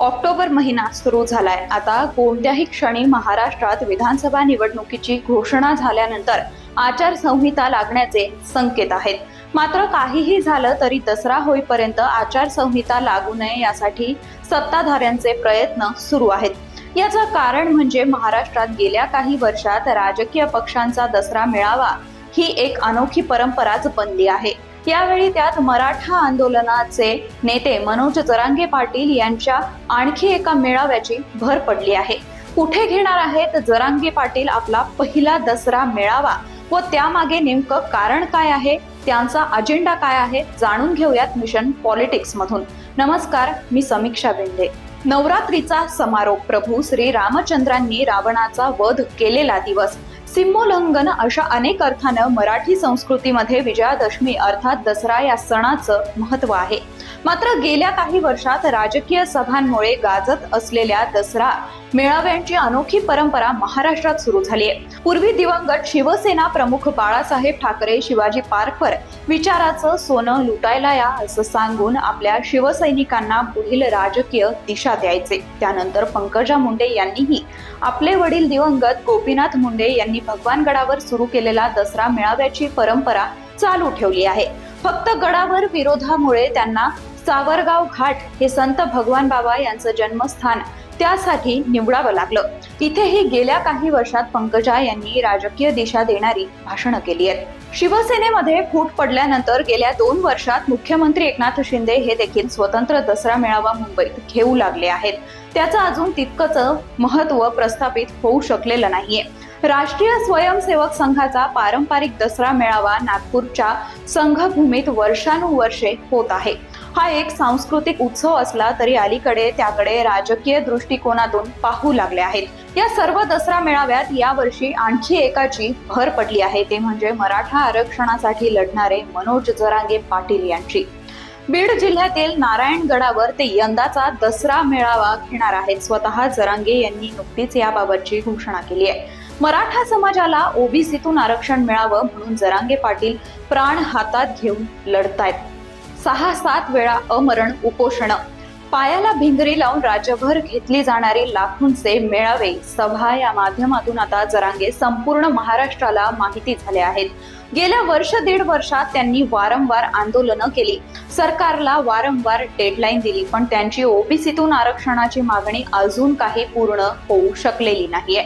October महिना सुरू झालाय. आता कोणत्याही क्षणी महाराष्ट्रात विधानसभा निवडणुकीची घोषणा झाल्यानंतर आचारसंहिता लागण्याचे संकेत आहेत. मात्र काहीही झालं तरी दसरा होईपर्यंत आचारसंहिता लागू नये यासाठी सत्ताधाऱ्यांचे प्रयत्न सुरू आहेत. याचं कारण म्हणजे महाराष्ट्रात गेल्या काही वर्षात राजकीय पक्षांचा दसरा मिळावा ही एक अनोखी परंपराच बनली आहे. यावेळी त्यात मराठा आंदोलनाचे नेते मनोज जरांगे पाटील यांच्या आणखी एका मेळाव्याची भर पडली आहे. कुठे घेणार आहेत जरांगे पाटील आपला पहिला दसरा मेळावा? व त्यामागे नेमकं कारण काय आहे? त्यांचा अजेंडा काय आहे? जाणून घेऊयात मिशन पॉलिटिक्स मधून. नमस्कार मी समीक्षा बेंडे. नवरात्रीचा समारोप प्रभू श्री रामचंद्रांनी रावणाचा वध केलेला दिवस. सिमोल्लंघन अशा अनेक अर्थानं मराठी संस्कृतीमध्ये विजयादशमी अर्थात दसरा या सणाचं महत्त्व आहे. मात्र गेल्या काही वर्षात राजकीय सभांमुळे गाजत असलेल्या दसरा मेळाव्यांची अनोखी परंपरा महाराष्ट्रात सुरू झाली आहे. पूर्वी दिवंगत शिवसेना प्रमुख बाळासाहेब ठाकरे शिवाजी पार्कवर विचाराचं सोनं लुटायला या असं सांगून आपल्या शिवसैनिकांना पुढील राजकीय दिशा द्यायचे. त्यानंतर पंकजा मुंडे यांनीही आपले वडील दिवंगत गोपीनाथ मुंडे यांनी भगवानगडावर सुरू केलेला दसरा मेळाव्याची परंपरा चालू ठेवली आहे. फक्त गडावर विरोधामुळे त्यांना सावरगाव घाट हे संत भगवान बाबा यांचं जन्मस्थान त्यासाठी निवडावं लागलं. इथेही गेल्या काही वर्षात पंकजा यांनी राजकीय दिशा देणारी भाषणं केली आहेत. शिवसेनेमध्ये फूट पडल्यानंतर गेल्या दोन वर्षात मुख्यमंत्री एकनाथ शिंदे हे देखील स्वतंत्र दसरा मेळावा मुंबईत घेऊ लागले आहेत. त्याचं अजून तितकंच महत्त्व प्रस्थापित होऊ शकलेलं नाहीये. राष्ट्रीय स्वयंसेवक संघाचा पारंपरिक दसरा मेळावा नागपूरच्या संघभूमीत वर्षानुवर्षे होत आहे. हा एक सांस्कृतिक उत्सव असला तरी अलीकडे त्याकडे राजकीय दृष्टिकोनातून पाहू लागले आहेत. या सर्व दसरा मेळाव्यात यावर्षी आणखी एकाची भर पडली आहे. ते म्हणजे मराठा आरक्षणासाठी लढणारे मनोज जरांगे पाटील यांची. बीड जिल्ह्यातील नारायणगडावर ते यंदाचा दसरा मेळावा घेणार आहेत. स्वतः जरांगे यांनी नुकतीच याबाबतची घोषणा केली आहे. मराठा समाजाला ओबीसीतून आरक्षण मिळावं म्हणून जरांगे पाटील प्राण हातात घेऊन लढतायत. सहा सात वेळा अमरण उपोषण. पायाला भिंगरी लावून राज्यभर घेतली जाणारी लाखोंचे मेळावे सभा या माध्यमातून आता जरांगे संपूर्ण महाराष्ट्राला माहिती झाले आहेत. गेल्या वर्ष दीड वर्षात त्यांनी वारंवार आंदोलनं केली. सरकारला वारंवार डेडलाईन दिली पण त्यांची ओबीसीतून आरक्षणाची मागणी अजून काही पूर्ण होऊ शकलेली नाहीये.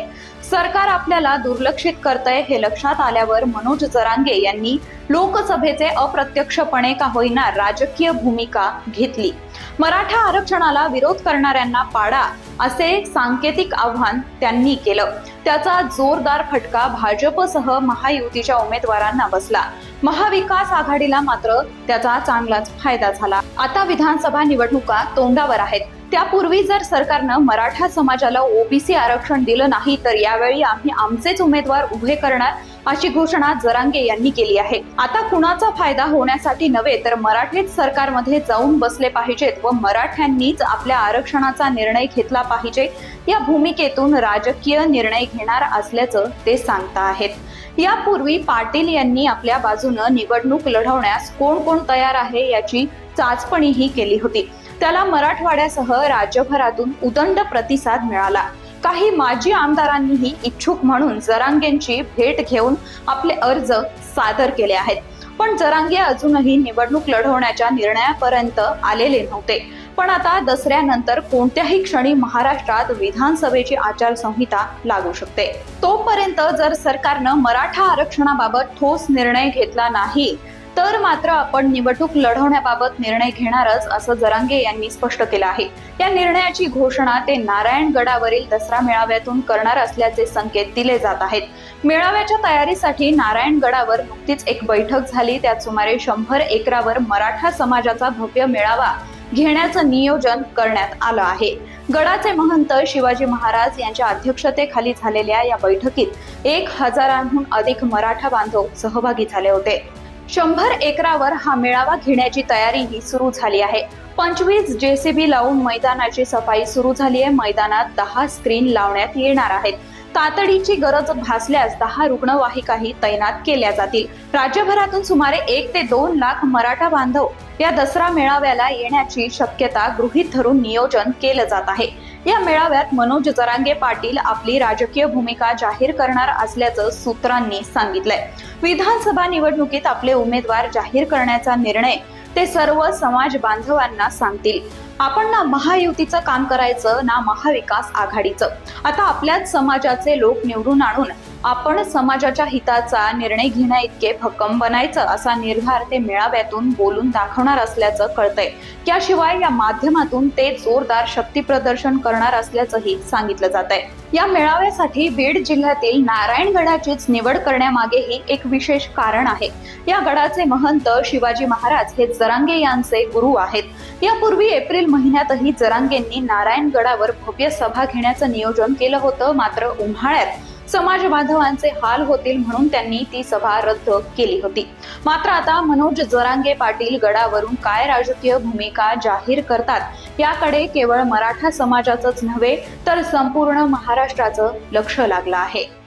सरकार आपल्याला दुर्लक्षित करतय हे लक्षात आल्यावर मनोज जरांगे यांनी लोकसभेचे अप्रत्यक्षपणे का होईना राजकीय भूमिका घेतली. मराठा आरक्षणाला विरोध करणाऱ्यांना पाडा असे सांकेतिक आव्हान त्यांनी केलं. त्याचा जोरदार फटका भाजपसह महायुतीच्या उमेदवारांना बसला. महाविकास आघाडीला मात्र त्याचा चांगलाच फायदा झाला. आता विधानसभा निवडणुका तोंडावर आहेत. त्यापूर्वी जर सरकारनं मराठा समाजाला ओबीसी आरक्षण दिलं नाही तर यावेळी आम्ही आमचेच उमेदवार उभे करणार अशी घोषणा जरांगे यांनी केली आहे. आता कुणाचा फायदा होण्यासाठी नव्हे तर मराठीच सरकारमध्ये जाऊन बसले पाहिजेत व मराठ्यांनीच आपल्या आरक्षणाचा निर्णय घेतला पाहिजे. या भूमिकेतून राजकीय निर्णय घेणार असल्याचं ते सांगता आहेत. यापूर्वी पाटील यांनी आपल्या बाजूनं निवडणूक लढवण्यास कोण कोण तयार आहे याची चाचपणीही केली होती. त्याला मराठवाड्यासह राज्यभरातून उदंड प्रतिसाद मिळाला. काही माजी आमदारांनीही इच्छुक म्हणून जरांगेंची भेट घेऊन आपले अर्ज सादर केले आहेत. पण जरांगे अजूनही निवडणूक लढवण्याच्या निर्णयापर्यंत आलेले नव्हते. पण आता दसऱ्यानंतर कोणत्याही क्षणी महाराष्ट्रात विधानसभेची आचारसंहिता लागू शकते. तोपर्यंत जर सरकारनं मराठा आरक्षणाबाबत ठोस निर्णय घेतला नाही तर मात्र आपण निवडणूक लढवण्याबाबत निर्णय घेणारच असं जरांगे यांनी स्पष्ट केलं आहे. या निर्णयाची घोषणा ते नारायणगडावरील दसरा मेळाव्यातून करणार असल्याचे संकेत दिले जात आहेत. मेळाव्याच्या तयारीसाठी नारायणगडावर नुकतीच एक बैठक झाली. त्यात सुमारे शंभर एकरावर मराठा समाजाचा भव्य मेळावा घेण्याचं नियोजन करण्यात आलं आहे. गडाचे महंत शिवाजी महाराज यांच्या अध्यक्षतेखाली झालेल्या या बैठकीत एक हजारांहून अधिक मराठा बांधव सहभागी झाले होते. शंभर एकरावर हा मेळावा घेण्याची तयारीही सुरू झाली आहे. पंचवीस जेसीबी लावून मैदानाची सफाई सुरू झाली आहे. मैदानात दहा स्क्रीन लावण्यात येणार आहेत. तातडीची गरज भासल्यास दहा रुग्णवाहिकाही तैनात केल्या जातील. राज्यभरातून सुमारे एक ते दोन लाख मराठा बांधव या दसरा मेळाव्याला येण्याची शक्यता गृहीत धरून नियोजन केलं जात आहे. या मेळाव्यात मनोज जरांगे पाटील आपली राजकीय भूमिका जाहीर करणार असल्याचं सूत्रांनी सांगितलंय. विधानसभा निवडणुकीत आपले उमेदवार जाहीर करण्याचा निर्णय ते सर्व समाज बांधवांना सांगतील. आपण ना महायुतीचं काम करायचं ना महाविकास आघाडीचं. आता आपल्याच समाजाचे लोक निवडून आणून आपण समाजाच्या हिताचा निर्णय घेण्या इतके भक्कम बनायचं असा निर्धार ते मेळाव्यातून बोलून दाखवणार असल्याचं कळतंय. त्याशिवाय या माध्यमातून ते जोरदार शक्ती प्रदर्शन करणार असल्याचंही सांगितलं जात आहे या मेळाव्यासाठी बीड जिल्ह्यातील नारायणगडाचीच निवड करण्यामागेही एक विशेष कारण आहे. या गडाचे महंत शिवाजी महाराज हे जरांगे यांचे गुरु आहेत. यापूर्वी एप्रिल महिन्यातही जरांगेंनी नारायणगडावर भव्य सभा घेण्याचं नियोजन केलं होतं मात्र उन्हाळ्यात समाज बांधवांचे हाल होतील म्हणून त्यांनी ती सभा रद्द केली होती. मात्र आता मनोज जरांगे पाटील गडावरून काय राजकीय भूमिका जाहीर करतात याकडे केवळ मराठा समाजाचंच नव्हे तर संपूर्ण महाराष्ट्राचं लक्ष लागलं आहे.